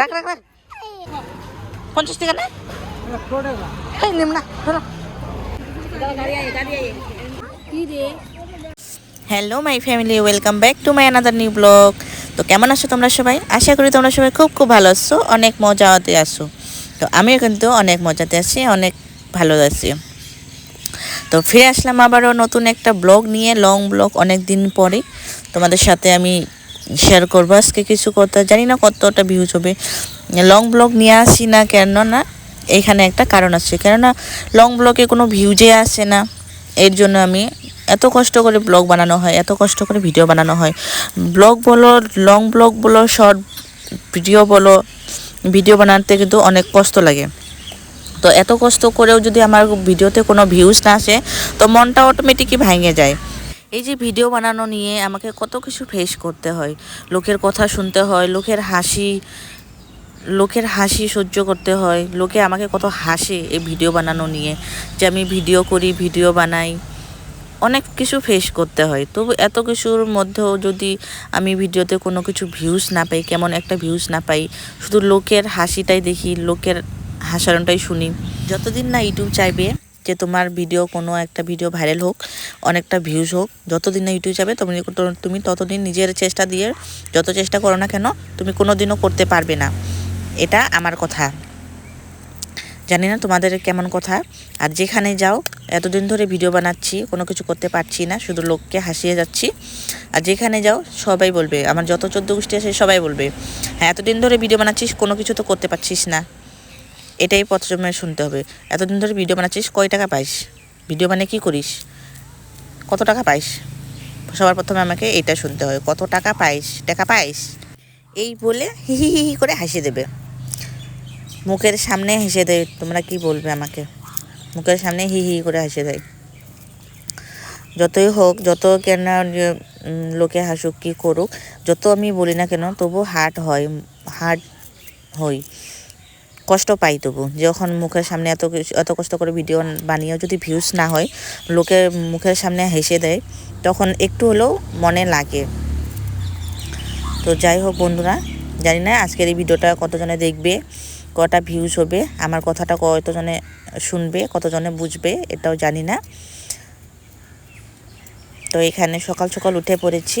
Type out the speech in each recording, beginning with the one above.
রাখ রাখ রাখ। পঞ্চাশ টাকা না? Hello my family welcome back to my another new blog তো কেমন আছো তোমরা সবাই? আশা করি তোমরা সবাই খুব খুব ভালো আছো, অনেক মজাতে আছো। তো আমিও কিন্তু অনেক মজাতে আছি, অনেক ভালো আছি। তো ফিরে আসলাম আবারও নতুন একটা ব্লগ নিয়ে লং ব্লগ অনেক দিন পরে। তোমাদের সাথে আমি শেয়ার করব। আজকে কিছু কথা, জানি না কতটা ভিউজ হবে। লং ব্লগ নিয়ে আসি না কেন না, এখানে একটা কারণ আছে। কেননা লং ব্লগে কোনো ভিউজে আসে না। এর জন্য আমি এত কষ্ট করে ব্লগ বানানো হয়, এত কষ্ট করে ভিডিও বানানো হয়। ব্লগ বলো লং ব্লগ বলো শর্ট ভিডিও বলো ভিডিও বানাতে কিন্তু অনেক কষ্ট লাগে। তো এত কষ্ট করেও যদি আমার ভিডিওতে কোনো ভিউজ না আসে, তো মনটা অটোমেটিকই ভেঙে যায়। এই যে ভিডিও বানানো নিয়ে আমাকে কত কিছু ফেস করতে হয়। লোকের কথা শুনতে হয়, লোকের হাসি লোকের হাসি সহ্য করতে হয়, লোকে আমাকে কত হাসে এই ভিডিও বানানো নিয়ে, যে আমি ভিডিও করি ভিডিও বানাই। অনেক কিছু ফেস করতে হয়। তবু এত কিছুর মধ্যেও যদি আমি ভিডিওতে কোনো কিছু ভিউজ না পাই, কেমন একটা ভিউজ না পাই, শুধু লোকের হাসিটাই দেখি, লোকের হাসানোটাই শুনি। যতদিন না ইউটিউব চাইবে যে তোমার ভিডিও কোনো একটা ভিডিও ভাইরাল হোক, অনেকটা ভিউজ হোক, যতদিন না ইউটিউব যাবে তুমি তুমি ততদিন নিজের চেষ্টা দিয়ে যত চেষ্টা করো না কেন, তুমি কোনো দিনও করতে পারবে না। এটা আমার কথা। জানি না তোমাদের কেমন কথা। আর যেখানে যাও, এতদিন ধরে ভিডিও বানাচ্ছি, কোনো কিছু করতে পারছি না, শুধু লোককে হাসিয়ে যাচ্ছি। আর যেখানে যাও, সবাই বলবে, আমার যত চোদ্দ গোষ্ঠী আছে, সবাই বলবে হ্যাঁ এতদিন ধরে ভিডিও বানাচ্ছিস, কোনো কিছু তো করতে পারছিস না। এটাই প্রথমে শুনতে হবে। এতদিন ধরে ভিডিও বানাচ্ছিস, কয় টাকা পাইস? ভিডিও মানে কি করিস? কত টাকা পাইস? সবার প্রথমে আমাকে এটা শুনতে হয়, কত টাকা পাইস? টাকা পাইস? এই বলে হি হি হি করে হাসিয়ে দেবে। মুখের সামনে হেসে দেয়, তোমরা কি বলবে আমাকে? মুখের সামনে হি হি করে হেসে দেয়। যতই হোক, যত কেন লোকে হাসুক, কি করুক, যত আমি বলি না কেন, তবু হার্ট হয় হার্ট হই। কষ্ট পাই তবু। যখন মুখের সামনে এত এত কষ্ট করে ভিডিও বানিয়েও যদি ভিউজ না হয় লোকের মুখের সামনে হেসে দেয়, তখন একটু হলেও মনে লাগে। তো যাই হোক বন্ধুরা, জানি না আজকের এই ভিডিওটা কতজনে দেখবে, কটা ভিউজ হবে, আমার কথাটা কতজনে শুনবে, কতজনে বুঝবে, এটাও জানি না। তো এখানে সকাল সকাল উঠে পড়েছি।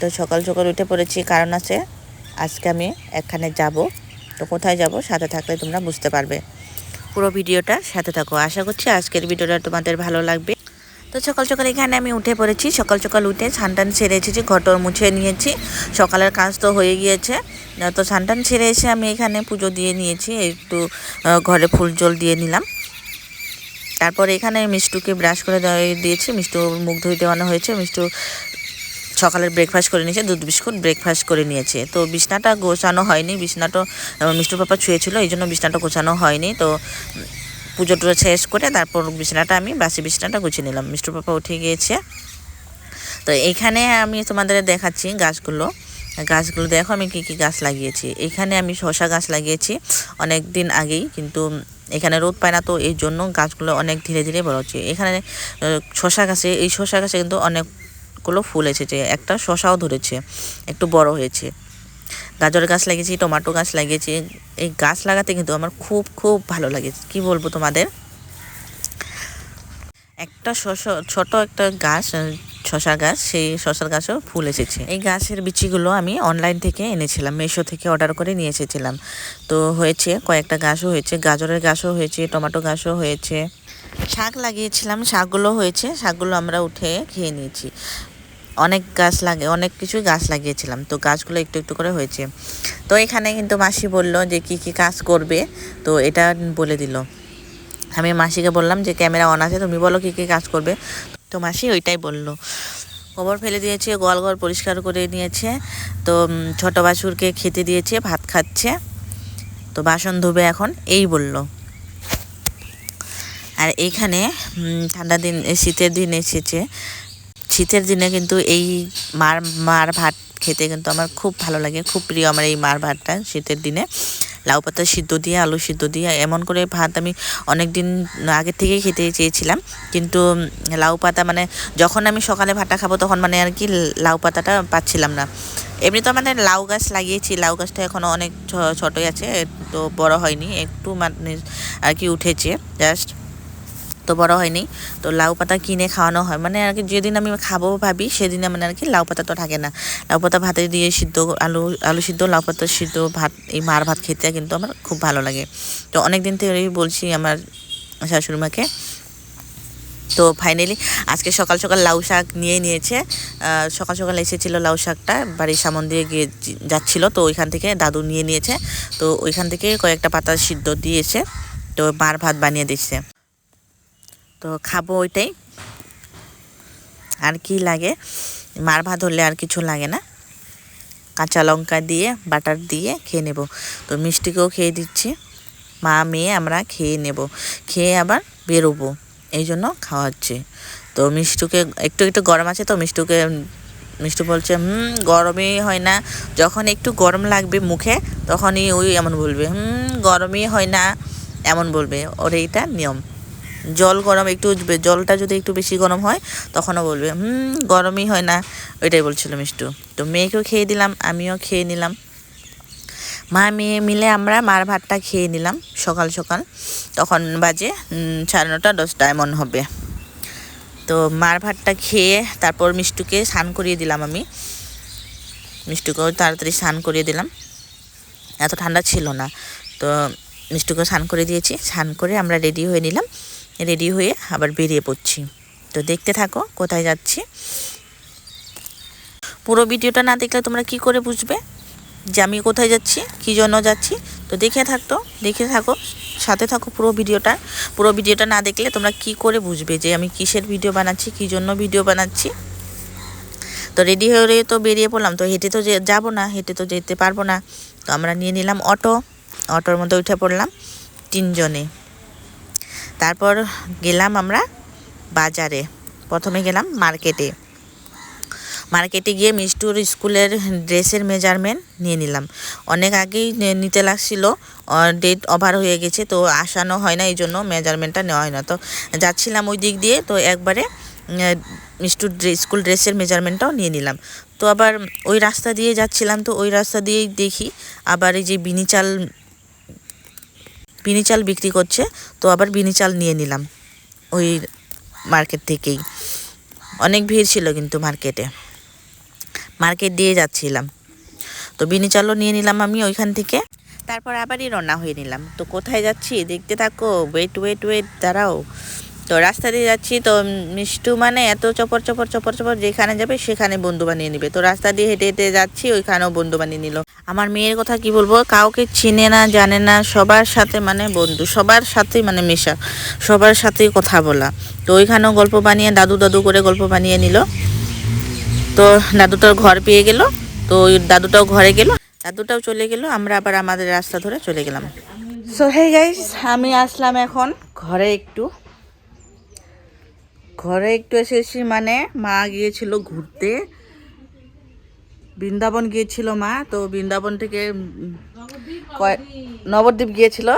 তো সকাল সকাল উঠে পড়েছি, কারণ আছে, আজকে আমি এখানে যাব। তো কোথায় যাব? সাথে থাকলে তোমরা বুঝতে পারবে। পুরো ভিডিওটা সাথে থাকো। আশা করছি আজকের ভিডিওটা তোমাদের ভালো লাগবে। তো সকাল সকাল এখানে আমি উঠে পড়েছি। সকাল সকাল উঠে ছানটান সেরে এসেছি ঘটর মুছে নিয়েছি। সকালের কাজ তো হয়ে গিয়েছে। তো ছানটান সেরে এসে আমি এখানে পুজো দিয়ে নিয়েছি। একটু ঘরে ফুল জল দিয়ে নিলাম। তারপর এখানে মিষ্টুকে ব্রাশ করে দিয়েছি। মিষ্টু মুখ ধুয়ে দেওয়ানো হয়েছে। মিষ্টু সকালের ব্রেকফাস্ট করে নিয়েছে, দুধ বিস্কুট ব্রেকফাস্ট করে নিয়েছে। তো বিছনাটা গোছানো হয়নি, বিছনাটা মিষ্টুর পাপা ছুঁয়েছিল, এই জন্য বিছনাটা গোছানো হয়নি। তো পুজো টুজো শেষ করে তারপর বিছানাটা আমি, বাসি বিছানাটা গুছিয়ে নিলাম। মিষ্টুর পাপা উঠে গিয়েছে। তো এখানে আমি তোমাদের দেখাচ্ছি গাছগুলো। গাছগুলো দেখো আমি কি কি গাছ লাগিয়েছি। এখানে আমি শশা গাছ লাগিয়েছি অনেক দিন আগেই, কিন্তু এখানে রোদ পায় না, তো এই জন্য গাছগুলো অনেক ধীরে ধীরে বড় হচ্ছে। এখানে শশা গাছে, এই শশা গাছে কিন্তু অনেকগুলো ফুল এসেছে, একটা শশাও ধরেছে, একটু বড় হয়েছে। গাজর গাছ লাগিয়েছি, টমেটো গাছ লাগিয়েছি, এই গাছ লাগাতে কিন্তু আমার খুব খুব ভালো লাগে। কি বলব তোমাদের? একটা শশা, ছোট একটা গাছ, শশা গাছ, সেই শশার গাছও ফুল এসেছে। এই গাছের বিচিগুলো আমি অনলাইন থেকে এনেছিলাম মেশো থেকে অর্ডার করে নিয়ে এসেছিলাম। তো হয়েছে, কয়েকটা গাছও হয়েছে, গাজরের গাছও হয়েছে, টমেটো গাছও হয়েছে। শাক লাগিয়েছিলাম, শাকগুলো হয়েছে, শাকগুলো আমরা উঠে খেয়ে নিয়েছি। অনেক গাছ লাগে, অনেক কিছু গাছ লাগিয়েছিলাম। তো গাছগুলো একটু একটু করে হয়েছে। তো এখানে কিন্তু মাসি বলল যে কি কি কাজ করবে? তো এটা বলে দিল। আমি মাসিকে বললাম যে ক্যামেরা অন আছে, তুমি বলো কী কী কাজ করবে? তো মাসি ওইটাই বলল। গোবর ফেলে দিয়েছে, গোয়াল ঘর পরিষ্কার করে নিয়েছে, তো ছোট বাছুরকে খেতে দিয়েছে, ভাত খাচ্ছে। তো বাসন ধুবে এখন, এই বলল। আর এইখানে ঠান্ডা দিন, শীতের দিন এসেছে। শীতের দিনে কিন্তু এই মার মার ভাত খেতে কিন্তু আমার খুব ভালো লাগে, খুব প্রিয় আমার এই মার ভাতটা শীতের দিনে। লাউ পাতা সিদ্ধ দিয়ে, আলু সিদ্ধ দিয়ে, এমন করে ভাত আমি অনেক দিন আগে থেকেই খেতে চেয়েছিলাম। কিন্তু লাউ পাতা মানে যখন আমি সকালে ভাতটা খাব তখন মানে আর কি লাউ পাতাটা পাচ্ছিলাম না। এমনি তো মানে লাউ গাছ লাগিয়েছি, লাউ গাছটা এখনও অনেক ছোটই আছে তো বড় হয়নি, একটু মানে আর কি উঠেছে জাস্ট বড় হয়নি। তো লাউ পাতা কিনে খাওয়ানো হয়। মানে আর কি যেদিন আমি খাব ভাবি, সেদিনে মানে আর কি লাউ পাতা তো থাকে না। লাউ পাতা ভাতে দিয়ে সিদ্ধ, আলু আলু সিদ্ধ, লাউ পাতা সিদ্ধ, ভাত, এই মার ভাত খেতে কিন্তু আমার খুব ভালো লাগে। তো অনেক দিন থেকেই বলছি আমার শাশুড়ি মাকে। তো ফাইনালি আজকে সকাল সকাল লাউ শাক নিয়ে নিয়েছে। সকাল সকাল এসেছিল লাউ শাকটা, বাড়ির সামন দিয়ে গিয়ে যাচ্ছিল। তো ওইখান থেকে দাদু নিয়ে নিয়েছে। তো ওইখান থেকে কয়েকটা পাতা সিদ্ধ দিয়েছে। তো মার ভাত বানিয়ে দিচ্ছে। তো খাব ওইটাই। আর কি লাগে? মার ভাত হলে আর কিছু লাগে না। কাঁচা লঙ্কা দিয়ে, বাটার দিয়ে খেয়ে নেব। তো মিষ্টিকেও খেয়ে দিচ্ছি। মা, মেয়ে আমরা খেয়ে নেব। খেয়ে আবার বেরোবো। এই জন্য খাওয়াচ্ছি। তো মিষ্টুকে একটু একটু গরম আছে তো মিষ্টুকে, মিষ্টু বলছে, হুম, গরমই হয় না। যখন একটু গরম লাগবে মুখে, তখনই ওই এমন বলবে, হুম, গরমই হয় না। এমন বলবে। ওর এইটা নিয়ম। জল গরম, একটু জলটা যদি একটু বেশি গরম হয়, তখনও বলবে, হুম, গরমই হয় না। ওইটাই বলছিল মিষ্টু। তো মেয়েকেও খেয়ে দিলাম, আমিও খেয়ে নিলাম। মা, মেয়ে মিলে আমরা মার ভাতটা খেয়ে নিলাম সকাল সকাল। তখন বাজে সাড়ে নটা দশটা এমন হবে। তো মার ভাতটা খেয়ে তারপর মিষ্টুকে স্নান করিয়ে দিলাম আমি। মিষ্টুকেও তাড়াতাড়ি স্নান করিয়ে দিলাম। এত ঠান্ডা ছিল না। তো মিষ্টুকেও স্নান করে দিয়েছি। স্নান করে আমরা রেডি হয়ে নিলাম। রেডি হয়ে আবার বেরিয়ে পড়ছি। তো দেখতে থাকো, কোথায় যাচ্ছি। পুরো ভিডিওটা না দেখলে তোমরা কি করে বুঝবে যে আমি কোথায় যাচ্ছি, কী জন্য যাচ্ছি? তো দেখে থাকতো, দেখে থাকো, সাথে থাকো পুরো ভিডিওটা। পুরো ভিডিওটা না দেখলে তোমরা কি করে বুঝবে যে আমি কিসের ভিডিও বানাচ্ছি, কী জন্য ভিডিও বানাচ্ছি? তো রেডি হয়ে তো বেরিয়ে পড়লাম, তো হেঁটে তো যাব না, হেঁটে তো যেতে পারব না। তো আমরা নিয়ে নিলাম অটো, অটোর মধ্যে উঠে পড়লাম তিনজনে। তারপর গেলাম আমরা বাজারে। প্রথমে গেলাম মার্কেটে। মার্কেটে গিয়ে মিষ্টুর স্কুলের ড্রেসের মেজারমেন্ট নিয়ে নিলাম। অনেক আগেই নিতে লাগছিল। ডেট ওভার হয়ে গেছে, তো আসানো হয় না এই জন্য মেজারমেন্টটা নেওয়া হয় না। তো যাচ্ছিলাম ওই দিক দিয়ে, তো একবারে মিষ্টুর স্কুল ড্রেসের মেজারমেন্টটাও নিয়ে নিলাম। তো আবার ওই রাস্তা দিয়ে যাচ্ছিলাম, তো ওই রাস্তা দিয়েই দেখি, আবার এই যে বিনি চাল বিনি চাল বিক্রি করছে, তো আবার বিনি চাল নিয়ে নিলাম ওই মার্কেট থেকেই। অনেক ভিড় ছিল কিন্তু মার্কেটে। মার্কেট দিয়ে যাচ্ছিলাম। তো বিনি চালও নিয়ে নিলাম আমি ওইখান থেকে। তারপর আবারই রওনা হয়ে নিলাম। তো কোথায় যাচ্ছি? দেখতে থাকো। ওয়েট ওয়েট ওয়েট দাঁড়াও। তো রাস্তা দিয়ে যাচ্ছি। তো মিষ্টু মানে এত চপর চপর চপর চপর, যেখানে যাবে সেখানে বন্ধু বানিয়ে নিবে। তো রাস্তা দিয়ে হেঁটে হেঁটে যাচ্ছি, ওইখানেও বন্ধু বানিয়ে নিল। আমার মেয়ের কথা কি বলব? কাউকে চিনে না, জানে না, সবার সাথে মানে বন্ধু, সবার সাথেই মানে মেশা, সবার সাথেই কথা বলা। তো ওইখানেও গল্প বানিয়ে, দাদু দাদু করে গল্প বানিয়ে নিল। তো দাদুটার ঘর পেয়ে গেল, তো ওই দাদুটাও ঘরে গেল, দাদুটাও চলে গেল, আমরা আবার আমাদের রাস্তা ধরে চলে গেলাম। সো হে গাইস আমি আসলাম এখন ঘরে একটু। ঘরে একটু এসেছি মানে মা গিয়েছিল ঘুরতে। বৃন্দাবন গিয়েছিল মা তো বৃন্দাবন থেকে নবদ্বীপ গিয়েছিল।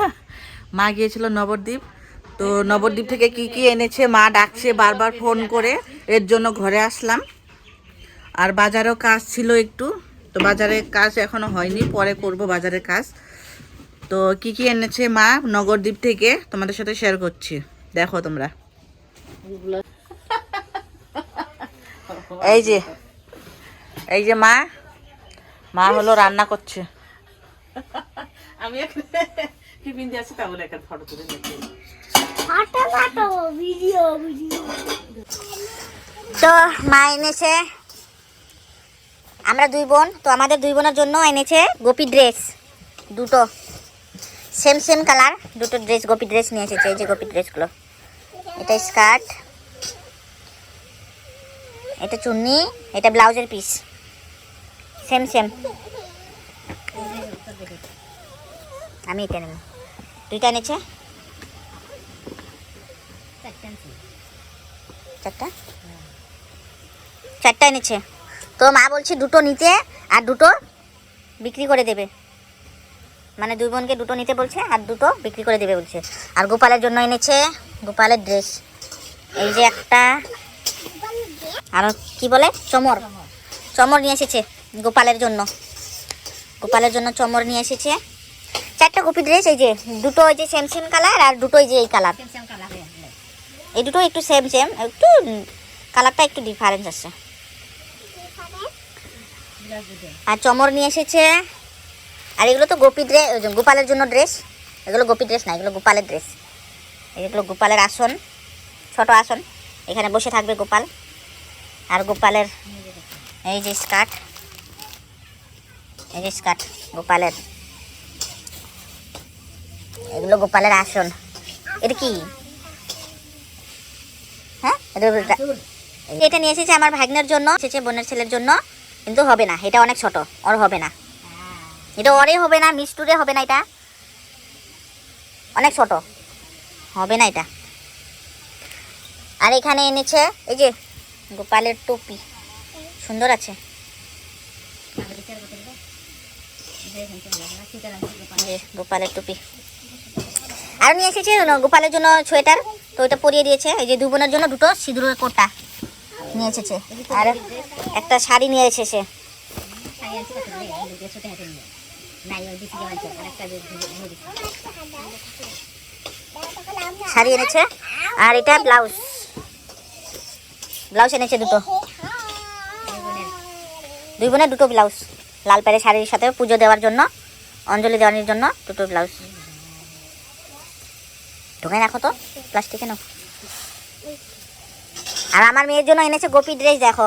মা গিয়েছিল নবদ্বীপ। তো নবদ্বীপ থেকে কি কি এনেছে? মা ডাকছে বারবার ফোন করে এর জন্য ঘরে আসলাম। আর বাজারেও কাজ ছিল একটু। তো বাজারের কাজ এখনও হয়নি পরে করব বাজারের কাজ। তো কি কি এনেছে মা নগরদ্বীপ থেকে? তোমাদের সাথে শেয়ার করছি। দেখো তোমরা। এই যে এই যে মা মা হলো রান্না করছে। আমি টিফিন দিয়ে আছি তাহলে একটা ফটো তুলে নিচ্ছি তো মা এনেছে আমরা দুই বোন তো আমাদের দুই বোনের জন্য এনেছে গোপী ড্রেস দুটো। সেম সেম কালার দুটো ড্রেস গোপী ড্রেস নিয়ে এসেছে এই যে গোপী ড্রেসগুলো এটা স্কার্ট এটা চুন্নি এটা ব্লাউজের পিস সেম সেম। আমি এটা নেব। দুইটা এনেছে? চারটা? চারটা এনেছে। তো মা বলছে দুটো নিতে আর দুটো বিক্রি করে দেবে। মানে দুই বোনকে দুটো নিতে বলছে আর দুটো বিক্রি করে দেবে বলছে। আর গোপালের জন্য এনেছে গোপালের ড্রেস। এই যে একটা, আর কি বলে? চমর। চমর নিয়ে এসেছে। গোপালের জন্য। গোপালের জন্য চমর নিয়ে এসেছে। চারটা গোপি ড্রেস এই যে দুটো ওই যে সেম সেম কালার আর দুটো এই যে এই কালার এই দুটো একটু সেম সেম একটু কালারটা একটু ডিফারেন্স আছে। আর চমর নিয়ে এসেছে। আর এগুলো তো গোপী ড্রেস গোপালের জন্য ড্রেস এগুলো গোপী ড্রেস না এগুলো গোপালের ড্রেস এগুলো গোপালের আসন ছোট আসন। এখানে বসে থাকবে গোপাল। আর গোপালের এই যে স্কার্ট যে স্কার্ট গোপালের। এগুলো গোপালের আসন। এটা কি? হ্যাঁ? এটা নিয়ে এসেছে আমার ভাগ্নের জন্য, এসেছে বোনের ছেলের জন্য। কিন্তু হবে না, এটা অনেক ছোট, ওর হবে না। এটা ওরে হবে না মিষ্টুরে হবে না এটা। অনেক ছোট, হবে না এটা। আর এখানে এনেছে, এই যে গোপালের টুপি। সুন্দর আছে এই যে গোপালের টুপি। আর নিয়ে এসেছে গোপালের জন্য সোয়েটার, তো ওইটা পরিয়ে দিয়েছে। এই যে দু বোনের জন্য দুটো সিঁদুরের কোটা নিয়ে এসেছে। আর একটা শাড়ি নিয়ে এসেছে। শাড়ি এনেছে, আর এটা ব্লাউজ। ব্লাউজ এনেছে দুটো। দুই বোনের দুটো ব্লাউজ। লাল প্যারে শাড়ির সাথে পুজো দেওয়ার জন্য, অঞ্জলি দেওয়ার জন্য দুটো ব্লাউজ। ঢুকে রাখো তো, প্লাস্টিকে নাও। আর আমার মেয়ের জন্য এনেছে গোপী ড্রেস, দেখো।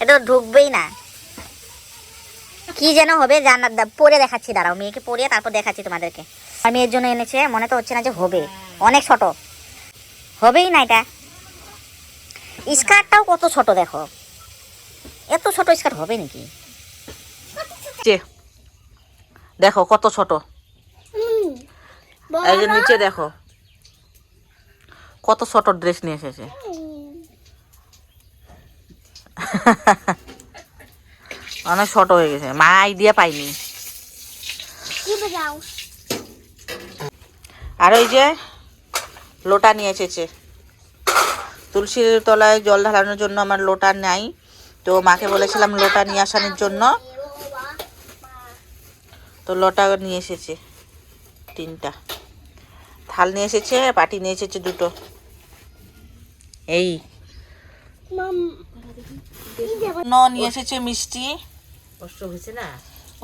এটা ঢুকবেই না। কি যেন হবে, জানা পরে দেখাচ্ছি, দাঁড়াও, মেয়েকে পরে তারপর দেখাচ্ছি তোমাদেরকে। আর মেয়ের জন্য এনেছে, মনে তো হচ্ছে না যে হবে, অনেক ছোট। হবেই না এটা। স্কার্টটাও কত ছোট, দেখো। এত ছোট স্কার্ট হবে নাকি? যে দেখো কত ছোট। এই যে নিচে দেখো। কত ছোট ড্রেস নিয়ে এসেছে। অনেক ছোট হয়ে গেছে। মা আইডিয়া পাইনি আর ওই যে লোটা নিয়ে এসেছে। তুলসীর তলায় জল ঢালানোর জন্য আমার লোটা নাই। তো মাকে বলেছিলাম লোটা নিয়ে আসানোর জন্য। তো লোটা নিয়ে এসেছে তিনটা। থাল নিয়ে এসেছে পাটি নিয়ে এসেছে দুটো। এই। ন নিয়ে এসেছে মিষ্টি। হয়েছে না?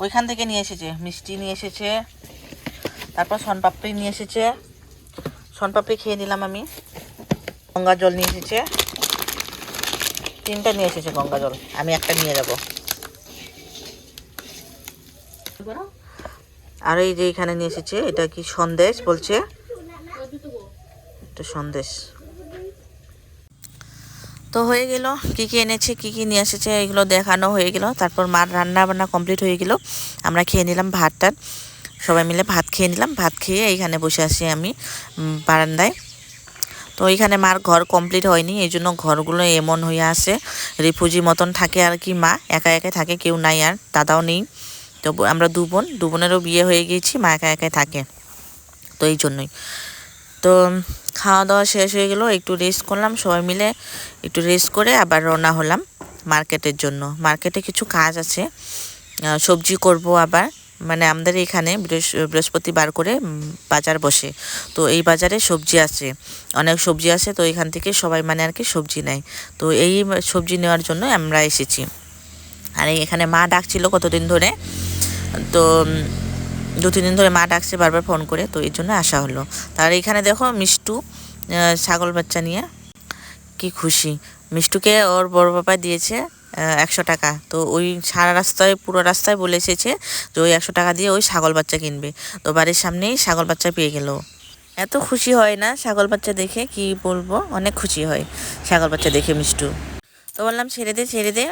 ওইখান থেকে নিয়ে এসেছে মিষ্টি নিয়ে এসেছে। তারপর সনপাপড়ি নিয়ে এসেছে। সনপাপড়ি খেয়ে নিলাম আমি। গঙ্গা জল নিয়ে এসেছে। তিনটা নিয়ে এসেছে গঙ্গা জল। আমি একটা নিয়ে যাব। আর এই যে এখানে নিয়ে এসেছে, এটা কি সন্দেশ বলছে? এটা সন্দেশ। তো হয়ে গেল, কি কি এনেছে, কি কি নিয়ে এসেছে, এগুলো দেখানো হয়ে গেল। তারপর মার রান্না বান্না কমপ্লিট হয়ে গেল। আমরা খেয়ে নিলাম ভাত টাত সবাই মিলে ভাত খেয়ে নিলাম। ভাত খেয়ে এইখানে বসে আছি আমি বারান্দায়। তো এইখানে মার ঘর কমপ্লিট হয়নি, এই জন্য ঘরগুলো এমন হয়ে আছে। রিফুজি মতন থাকে আর কি মা, একা একাই থাকে, কেউ নাই আর, দাদাও নেই। তো আমরা দু বোন, দু বোনেরও বিয়ে হয়ে গিয়েছি, মা একা একাই থাকে। তো এই জন্যই। তো খাওয়া দাওয়া শেষ হয়ে গেল, একটু রেস্ট করলাম, সবাই মিলে একটু রেস্ট করে আবার রওনা হলাম মার্কেটের জন্য। মার্কেটে কিছু কাজ আছে সবজি করব আবার। মানে আমাদের এখানে বৃহস- বৃহস্পতিবার করে বাজার বসে। তো এই বাজারে সবজি আছে। অনেক সবজি আছে, তো এখান থেকে সবাই মানে আর কি সবজি নেয়। তো এই সবজি নেওয়ার জন্য আমরা এসেছি। আর এখানে মা ডাকছিল কতদিন ধরে। তো দু, তিন দিন ধরে মা ডাকছে বারবার ফোন করে, তো এই জন্য আসা হলো। তার এখানে দেখো মিষ্টু ছাগল বাচ্চা নিয়ে। কি খুশি। মিষ্টুকে ওর বড় বাবা দিয়েছে। একশো টাকা। তো ওই সারা রাস্তায়, পুরো রাস্তায় বলে এসেছে যে ওই একশো টাকা দিয়ে ওই ছাগল বাচ্চা কিনবে। তো বাড়ির সামনেই ছাগল বাচ্চা পেয়ে গেল। এত খুশি হয় না ছাগল বাচ্চা দেখে, কি বলব? অনেক খুশি হয় ছাগল বাচ্চা দেখে মিষ্টু। তো বললাম, ছেড়ে দে ছেড়ে দে।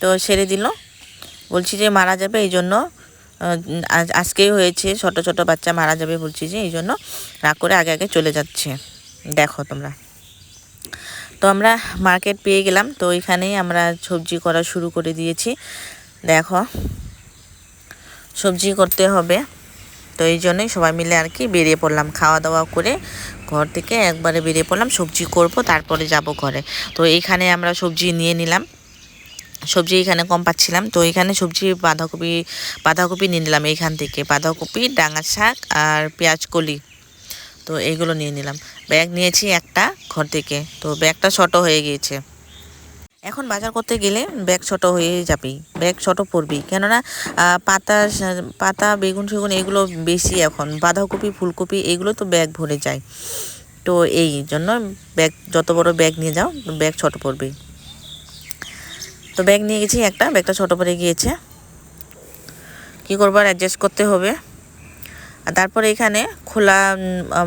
তো ছেড়ে দিল। বলছি যে, মারা যাবে এই জন্য। আজ, আজকেই হয়েছে, ছোট ছোট বাচ্চা মারা যাবে বলছি যে, এই জন্য রাগ করে আগে আগে চলে যাচ্ছে। দেখো তোমরা। তো আমরা মার্কেট পেয়ে গেলাম। তো এখানেই আমরা সবজি করা শুরু করে দিয়েছি। দেখো, সবজি করতে হবে। তো এই জন্যই সবাই মিলে আর কি বেরিয়ে পড়লাম। খাওয়া দাওয়া করে ঘর থেকে একবারে বেরিয়ে পড়লাম, সবজি করব, তারপরে যাব ঘরে। তো এইখানে আমরা সবজি নিয়ে নিলাম। সবজি এখানে কম পাচ্ছিলাম। তো এখানে সবজি বাঁধাকপি বাঁধাকপি নিয়ে নিলাম এইখান থেকে। বাঁধাকপি, ডাঙা শাক আর পেঁয়াজ কলি। তো এইগুলো নিয়ে নিলাম। ব্যাগ নিয়েছি একটা ঘর থেকে। তো ব্যাগটা ছোট হয়ে গিয়েছে। এখন বাজার করতে গেলে ব্যাগ ছোট হয়ে যাবেই। ব্যাগ ছোট পড়বেই কেননা পাতা পাতা, বেগুন, সেগুন এগুলো বেশি এখন। বাঁধাকপি, ফুলকপি এগুলো তো ব্যাগ ভরে যায়। তো এই জন্য ব্যাগ, যত বড় ব্যাগ নিয়ে যাও, ব্যাগ ছোট পড়বেই তো ব্যাগ নিয়ে গেছি একটা, ব্যাগটা ছোট পড়ে গিয়েছে। কি করব আর অ্যাডজাস্ট করতে হবে। তারপরে এখানে খোলা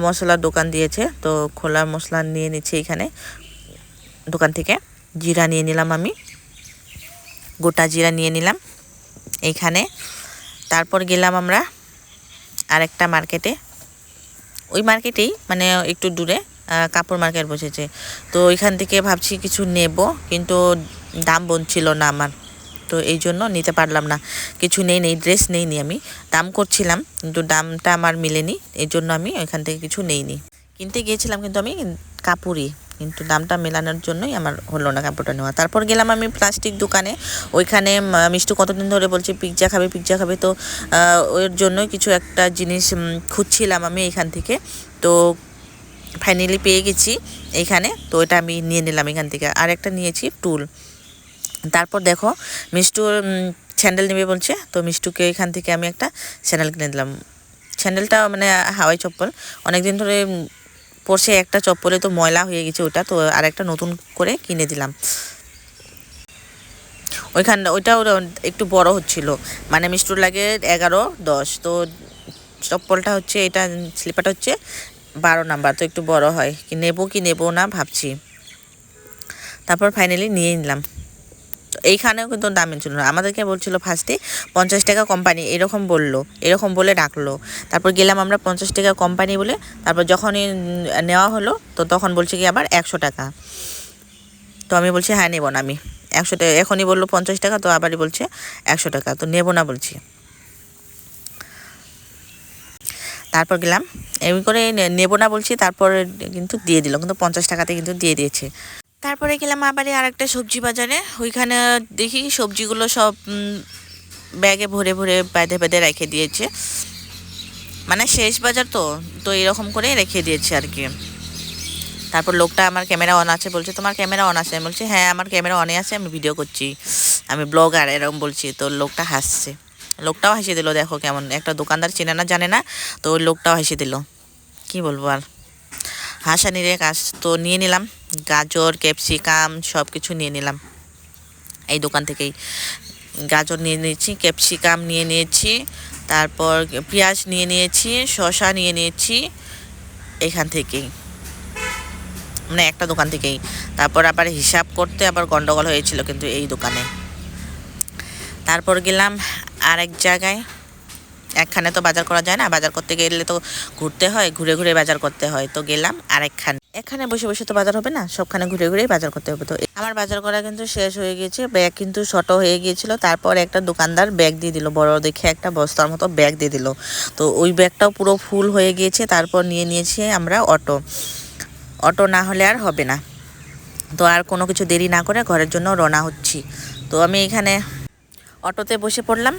মশলার দোকান দিয়েছে। তো খোলা মশলা নিয়ে নিচ্ছি এখানে। দোকান থেকে জিরা নিয়ে নিলাম আমি। গোটা জিরা নিয়ে নিলাম এইখানে তারপর গেলাম আমরা আরেকটা মার্কেটে। ওই মার্কেটেই মানে একটু দূরে কাপড় মার্কেট বসেছে। তো ওইখান থেকে ভাবছি কিছু নেব, কিন্তু দাম বলছিল না আমার। তো এই জন্য নিতে পারলাম না। কিছু নেই নেই ড্রেস নেইনি আমি। দাম করছিলাম, কিন্তু দামটা আমার মিলেনি, এই জন্য আমি ওইখান থেকে কিছু নেইনি। কিনতে গিয়েছিলাম কিন্তু আমি কাপড়ই, কিন্তু দামটা মেলানোর জন্যই আমার হলো না কাপড়টা নেওয়া। তারপর গেলাম আমি প্লাস্টিক দোকানে, ওইখানে মিষ্টু কতদিন ধরে বলছে, পিৎজা খাবে পিৎজা খাবে। তো ওর জন্যই কিছু একটা জিনিস খুঁজছিলাম আমি এখান থেকে। তো ফাইনালি পেয়ে গেছি এইখানে তো এটা আমি নিয়ে নিলাম এখান থেকে। আর একটা নিয়েছি টুল। তারপর দেখো, মিষ্টুর স্যান্ডেল নেবে বলছে, তো মিষ্টুকে এখান থেকে আমি একটা স্যান্ডেল কিনে দিলাম। স্যান্ডেলটা মানে হাওয়াই চপ্পল। অনেক দিন ধরে পরছে একটা চপ্পলে তো ময়লা হয়ে গেছে ওটা, তো আর একটা নতুন করে কিনে দিলাম। ওইখানটা ওইটা একটু বড় হচ্ছিল। মানে মিষ্টুর লাগে এগারো, দশ। তো চপ্পলটা হচ্ছে, এটা স্লিপারটা হচ্ছে বারো নাম্বার, তো একটু বড় হয়। কি নেব কি নেব না ভাবছি। তারপর ফাইনালি নিয়ে নিলাম। এইখানেও কিন্তু দাম ছিল না আমাদেরকে বলছিল ফার্স্টে পঞ্চাশ টাকা কোম্পানি এরকম বলল, এরকম বলে ডাকলো। তারপর গেলাম আমরা পঞ্চাশ টাকা কোম্পানি বলে, তারপর যখনই নেওয়া হলো, তো তখন বলছে কি আবার একশো টাকা। তো আমি বলছি হ্যাঁ নেব না আমি। একশো টাকা, এখনই বলল পঞ্চাশ টাকা, তো আবারই বলছে একশো টাকা। তো নেব না বলছি। তারপর গেলাম, এমনি করে নেব না বলছি, তারপর কিন্তু দিয়ে দিল, কিন্তু পঞ্চাশ টাকাতে কিন্তু দিয়ে দিয়েছে। তারপরে গেলাম আবারই আরেকটা সবজি বাজারে। ওইখানে দেখি সবজিগুলো সব ব্যাগে ভরে ভরে বেঁধে বেঁধে রেখে দিয়েছে। মানে শেষ বাজার তো তো এরকম করেই রেখে দিয়েছে আর কি। তারপর লোকটা আমার ক্যামেরা অন আছে, বলছে, তোমার ক্যামেরা অন আছে? আমি বলছি হ্যাঁ আমার ক্যামেরা অনে আছে, আমি ভিডিও করছি। আমি ব্লগার এরকম বলছি। তো লোকটা হাসছে। লোকটাও হাসি দিল, দেখো কেমন, একটা দোকানদার চেনে না, জানে না? তো ওই লোকটাও হাসি দিল। কি বলব আর? হাসানি রে কাজ তো নিয়ে নিলাম। গাজর, ক্যাপসিকাম সব কিছু নিয়ে নিলাম। এই দোকান থেকেই গাজর নিয়ে নিয়েছি, ক্যাপসিকাম নিয়ে নিয়েছি, তারপর পেঁয়াজ নিয়ে নিয়েছি, শসা নিয়ে নিয়েছি এখান থেকেই। মানে একটা দোকান থেকেই। তারপর আবার হিসাব করতে আবার গন্ডগোল হয়েছিল কিন্তু এই দোকানে। তারপর গেলাম আরেক জায়গায়। একখানে তো বাজার করা যায় না, বাজার করতে গেলে তো ঘুরতে হয়, ঘুরে ঘুরে বাজার করতে হয়। তো গেলাম আরেকখানে। এখানে বসে বসে তো বাজার হবে না, সবখানে ঘুরে ঘুরেই বাজার করতে হবে তো। আমার বাজার করা কিন্তু শেষ হয়ে গিয়েছে ব্যাগ কিন্তু ছোট হয়ে গিয়েছিল, তারপর একটা দোকানদার ব্যাগ দিয়ে দিল, বড় দেখে একটা বস্তার মতো ব্যাগ দিয়ে দিল। তো ওই ব্যাগটাও পুরো ফুল হয়ে গিয়েছে, তারপর নিয়ে নিয়েছি আমরা অটো। অটো না হলে আর হবে না। তো আর কোনো কিছু দেরি না করে ঘরের জন্য রওনা হচ্ছি। তো আমি এখানে অটোতে বসে পড়লাম।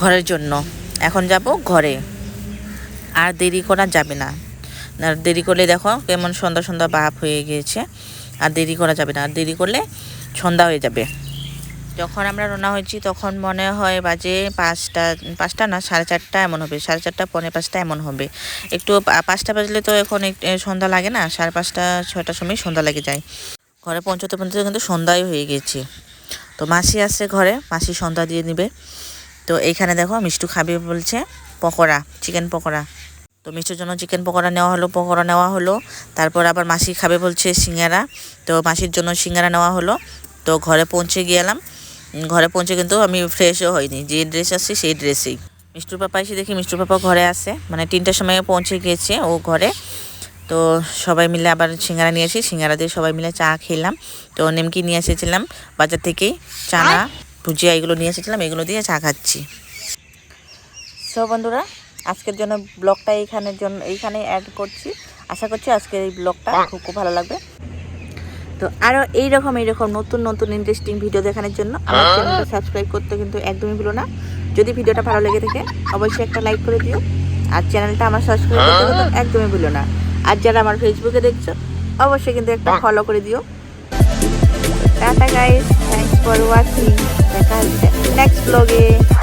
ঘরের জন্য। এখন যাব ঘরে। আর দেরি করা যাবে না। আর দেরি করলে দেখো কেমন সন্ধ্যা সন্ধ্যা বাপ হয়ে গিয়েছে। আর দেরি করা যাবে না। আর দেরি করলে সন্ধ্যা হয়ে যাবে। যখন আমরা রওনা হয়েছি তখন মনে হয় বাজে পাঁচটা পাঁচটা না, সাড়ে চারটা এমন হবে। সাড়ে চারটা, পৌনে পাঁচটা এমন হবে। একটু পাঁচটা বাজলে তো এখন সন্ধ্যা লাগে না। সাড়ে পাঁচটা, ছয়টার সময় সন্ধ্যা লেগে যায়। ঘরে পৌঁছতে পৌঁছতে কিন্তু সন্ধ্যাই হয়ে গেছে তো মাসি আসছে ঘরে। মাসি সন্ধ্যা দিয়ে নিবে তো এইখানে দেখো মিষ্টু খাবে বলছে পকোড়া চিকেন পকোড়া। তো মিষ্টির জন্য চিকেন পকোড়া নেওয়া হলো, পকোড়া নেওয়া হলো। তারপর আবার মাসি খাবে বলছে সিঙ্গারা। তো মাসির জন্য সিঙ্গারা নেওয়া হলো। তো ঘরে পৌঁছে গেলাম। ঘরে পৌঁছে কিন্তু আমি ফ্রেশও হইনি। যে ড্রেস আসছি সেই ড্রেসেই মিষ্টুর পাপা এসে দেখি মিষ্টুর পাপা ঘরে আছে। মানে তিনটার সময় পৌঁছে গিয়েছে ও ঘরে। তো সবাই মিলে আবার সিঙ্গারা নিয়ে আসি সিঙ্গারা দিয়ে সবাই মিলে চা খেলাম। তো নিমকি নিয়ে এসেছিলাম বাজার থেকেই। চানা ভুজিয়া এগুলো নিয়ে এসেছিলাম এগুলো দিয়ে চা খাচ্ছি। সো বন্ধুরা আজকের জন্য ব্লগটা এইখানের জন্য এইখানেই অ্যাড করছি। আশা করছি আজকের এই ব্লগটা খুব খুব ভালো লাগবে। তো আরও এইরকম এইরকম নতুন নতুন ইন্টারেস্টিং ভিডিও দেখানোর জন্য আমার চ্যানেলটা সাবস্ক্রাইব করতে কিন্তু একদমই ভুলো না। যদি ভিডিওটা ভালো লেগে থাকে অবশ্যই একটা লাইক করে দিও। আর চ্যানেলটা আমার সাবস্ক্রাইব করতে কিন্তু একদমই ভুলো না। আর যারা আমার ফেসবুকে দেখছ অবশ্যই কিন্তু একটা ফলো করে দিও। টাটা গাইস ફરવાથી નેક્સ્ટ બ્લોગે